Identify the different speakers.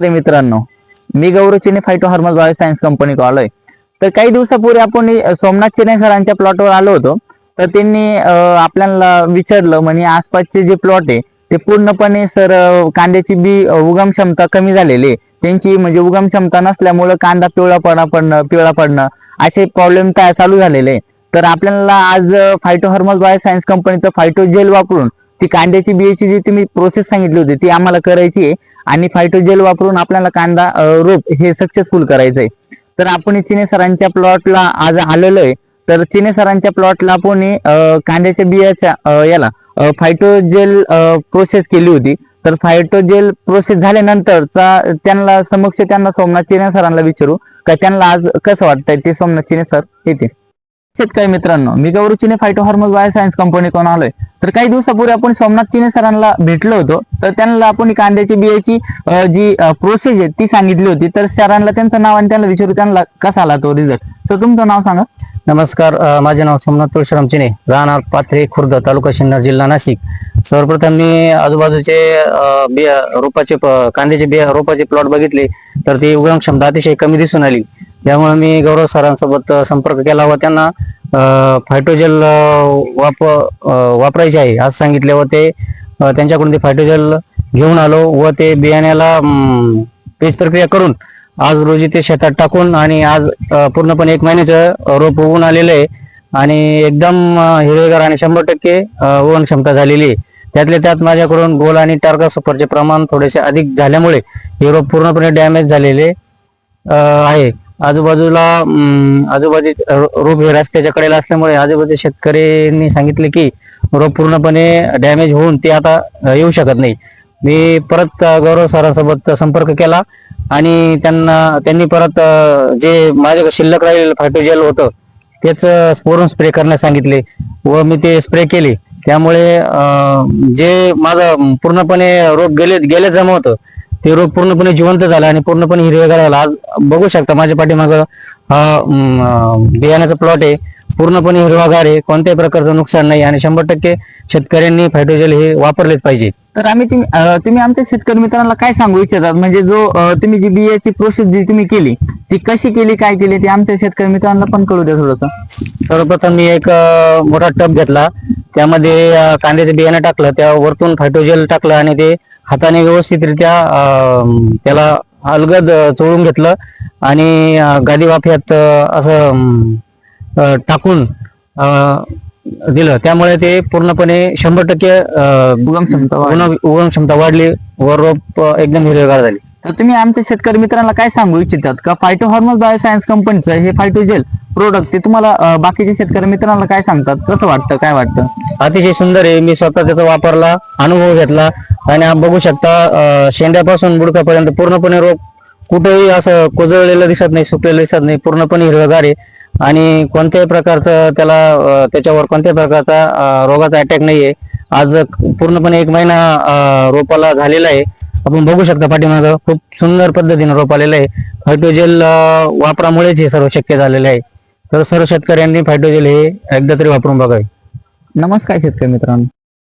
Speaker 1: नमस्ते मित्रांनो. मी Gaurav Chine phyto hormone bio science company आलोय. तर काही दिवसापूर्वी आपण सोमनाथ चिने सरांच्या प्लॉटवर आलो होतो. तर त्यांनी आपल्याला विचारलं म्हणजे आसपासचे जे प्लॉट आहे ते पूर्णपणे सर कांद्याची बी उगम क्षमता कमी झालेली आहे. त्यांची म्हणजे उगम क्षमता नसल्यामुळं कांदा पिवळा पडा पडणं पिवळा पडणं असे प्रॉब्लेम चालू झालेले आहे. तर आपल्याला आज फायटो हार्मल बायो सायन्स कंपनीचं फायटो जेल वापरून ती कांद्याची बियाची जी तुम्ही प्रोसेस सांगितली होती ती आम्हाला करायची आहे. आणि फायटो जेल वापरून आपल्याला कांदा रोप हे सक्सेसफुल करायचं आहे तर आपण चिने सरांच्या प्लॉटला आज आलेलो आहे. तर चिने सरांच्या प्लॉटला आपण कांद्याच्या बियाच्या याला फायटो जेल प्रोसेस केली होती. तर फायटो जेल प्रोसेस झाल्यानंतरचा त्यांना समक्ष त्यांना सोमनाथ चिने सरांना विचारू का त्यांना आज कसं वाटतंय ते सोमनाथ चिने सर येते शेतकरी मित्रांनो मी Gaurav Chine phyto hormone bio science company कोण आलोय? तर काही दिवसापूर्वी आपण सोमनाथ चिने सरांना भेटलो होतो. तर त्यांना आपण कांद्याची बियाची जी प्रोसेस आहे ती सांगितली होती. तर सरांना त्यांचं नाव आणि त्यांना विचारू त्यांना कसा आला तो रिझल्ट सर तुमचं नाव सांगा.
Speaker 2: नमस्कार माझे नाव सोमनाथ तुळशीराम चिने राहणार पाथरे खुर्द तालुका सिन्नर जिल्हा नाशिक. सर्वप्रथम मी आजूबाजूचे बिया रोपाचे कांद्याचे बिया रोपाचे प्लॉट बघितले तर ती उगम क्षमता अतिशय कमी दिसून आली. त्यामुळे मी गौरव सरांसोबत संपर्क केला व त्यांना फायटोजेल वाप वापरायचे आहे. असं सांगितले व ते त्यांच्याकडून ते फायटोजेल घेऊन आलो व ते बियाण्याला पेज प्रक्रिया करून आज रोजी ते शेतात टाकून आणि आज पूर्णपणे एक महिन्याचं रोप होऊन आलेलं आहे. आणि एकदम हिरवेगार आणि शंभर टक्के ओवन क्षमता झालेली आहे. त्यातल्या त्यात माझ्याकडून गोल आणि टार्गा सुपरचे प्रमाण थोडेसे अधिक झाल्यामुळे हे रोप पूर्णपणे डॅमेज झालेले आहे. आजूबाजूला आजूबाजू रोप हे रस्त्याच्या कडेला असल्यामुळे आजूबाजूच्या शेतकऱ्यांनी सांगितले की रोप पूर्णपणे डॅमेज होऊन ते आता येऊ शकत नाही. मी परत गौरव सरांसोबत संपर्क केला आणि त्यांना त्यांनी परत जे माझ्याकडे शिल्लक राहिलेलं फायटोजेल होतं तेच स्पोरून स्प्रे करण्यास सांगितले व मी ते स्प्रे केले. त्यामुळे जे माझं पूर्णपणे रोप गेले गेले जमा होतं ते रोप पूर्णपणे जिवंत झालं आणि पूर्णपणे हिरवेगार झालं. आज बघू शकता माझ्या पाठीमागं हा बियाण्याचा प्लॉट आहे. पूर्णपणे हिरवागार आहे. कोणत्याही प्रकारचं नुकसान नाही आणि शंभर टक्के शेतकऱ्यांनी फायटोजेल हे वापरलेच पाहिजे.
Speaker 1: तर आम्ही तुम्ही आमच्या शेतकरी मित्रांना काय सांगू इच्छितात? म्हणजे जो तुम्ही जी बियाची प्रोसेस जी तुम्ही केली ती कशी केली काय केली ते आमच्या शेतकरी मित्रांना पण कळू द्या थोडंसं.
Speaker 2: सर्वप्रथम मी एक मोठा टब घेतला. त्यामध्ये कांद्याचं बियाणं टाकलं त्या वरतून फायटोजेल टाकलं आणि ते हाताने व्यवस्थितरित्या त्याला अलगद चोळून घेतलं आणि गादी वाफ्यात असं टाकून दिलं त्यामुळे ते पूर्णपणे शंभर टक्के
Speaker 1: उगम क्षमता वाढली.
Speaker 2: व रोप एकदम हिरवेगार झाली
Speaker 1: तर तुम्ही आमच्या शेतकरी मित्रांना काय सांगू इच्छितात का? फायटो हॉर्मोन बायोसायन्स कंपनीचं हे फायटोजेल प्रोडक्ट ते तुम्हाला अ, बाकीच्या शेतकरी मित्रांना काय सांगतात? कसं वाटतं? काय वाटतं?
Speaker 2: अतिशय सुंदर आहे. मी स्वतः त्याचा वापरला अनुभव घेतला आणि आप बघू शकता अं, शेंड्यापासून बुडकापर्यंत पूर्णपणे रोग कुठेही असं कोजळलेलं दिसत नाही सुकलेलं दिसत नाही. पूर्णपणे हिरवगार आहे. आणि कोणत्याही प्रकारचं त्याला अं, त्याच्यावर कोणत्याही प्रकारचा अं, रोगाचा अटॅक नाही आहे आज पूर्णपणे एक महिना अं, रोपाला झालेला आहे. आपण बघू शकता पाठीमागं खूप सुंदर पद्धतीने रोप आलेलं आहे. फायटोजेल वापरामुळेच हे सर्व शक्य झालेले आहे. तर सर्व शेतकऱ्यांनी फायटोजेल हे एकदा तरी वापरून बघावे.
Speaker 1: नमस्कार शेतकरी मित्रांनो.